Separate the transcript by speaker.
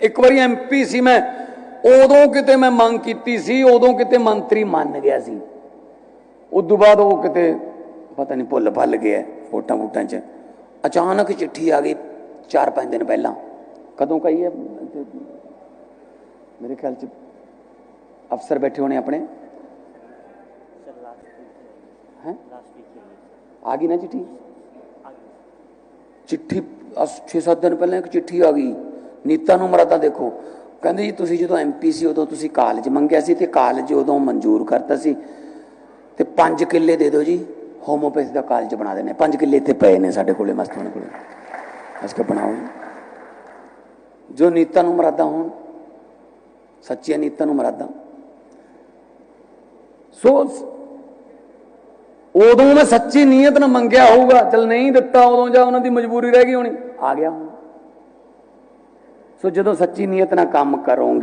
Speaker 1: ਇੱਕ ਵਾਰੀ ਐਮਪੀ ਸੀ ਮੈਂ ਉਦੋਂ ਕਿਤੇ ਮੈਂ ਮੰਗ ਕੀਤੀ ਸੀ ਉਦੋਂ ਕਿਤੇ ਮੰਤਰੀ ਮੰਨ ਗਿਆ ਸੀ। ਉਸ ਤੋਂ ਬਾਅਦ ਉਹ ਕਿਤੇ ਪਤਾ ਨਹੀਂ ਭੁੱਲ ਭੱਲ ਗਿਆ ਫੋਟਾਂ ਫੋਟਾਂ 'ਚ। ਅਚਾਨਕ ਚਿੱਠੀ ਆ ਗਈ 4-5 ਦਿਨ ਪਹਿਲਾਂ। ਕਦੋਂ ਕਹੀ ਹੈ? ਮੇਰੇ ਖਿਆਲ 'ਚ ਅਫਸਰ ਬੈਠੇ ਹੋਣੇ ਆਪਣੇ।
Speaker 2: ਹੈ?
Speaker 1: ਆ ਗਈ ਨਾ ਚਿੱਠੀ? ਚਿੱਠੀ 6-7 ਦਿਨ ਪਹਿਲਾਂ ਇੱਕ ਚਿੱਠੀ ਆ ਗਈ। ਨੀਤਾ ਨੂੰ ਮਰਾਦਾ ਦੇਖੋ। ਕਹਿੰਦੇ ਜੀ, ਤੁਸੀਂ ਜਦੋਂ ਐਮਪੀ ਸੀ, ਉਦੋਂ ਤੁਸੀਂ ਕਾਲਜ ਮੰਗਿਆ ਸੀ ਤੇ ਕਾਲਜ ਉਦੋਂ ਮਨਜ਼ੂਰ ਕਰਤਾ ਸੀ। ਤੇ 5 ਕਿੱਲੇ ਦੇ ਦਿਓ ਜੀ ਹੋਮੋਪੈਥੀ ਦਾ ਕਾਲਜ ਬਣਾ ਦੇਣੇ 5 ਕਿੱਲੇ ਇੱਥੇ ਪਏ ਨੇ ਸਾਡੇ ਕੋਲੇ, ਮਸਤ ਹੋਣੇ ਕੋਲੇ। ਅਸ ਕੇ ਬਣਾਓ ਜੀ। ਜੋ ਨੀਤਾ ਨੂੰ ਮਰਾਦਾ ਹੋਣ, ਸੱਚੀਆਂ ਨੀਤਾਂ ਨੂੰ ਮਰਾਦਾ। ਸੋ, ਉਦੋਂ ਮੈਂ ਸੱਚੀ ਨੀਅਤ ਨਾਲ ਮੰਗਿਆ ਹੋਊਗਾ। ਚਲ ਨਹੀਂ ਦਿੱਤਾ ਉਦੋਂ ਜਾਂ ਉਹਨਾਂ ਦੀ ਮਜਬੂਰੀ ਰਹਿ ਗਈ ਹੋਣੀ। ਆ ਗਿਆ ਹੁਣ। ਸੋ ਜਦੋਂ ਸੱਚੀ ਨੀਅਤ ਨਾਲ ਕੰਮ ਕਰੋਗੇ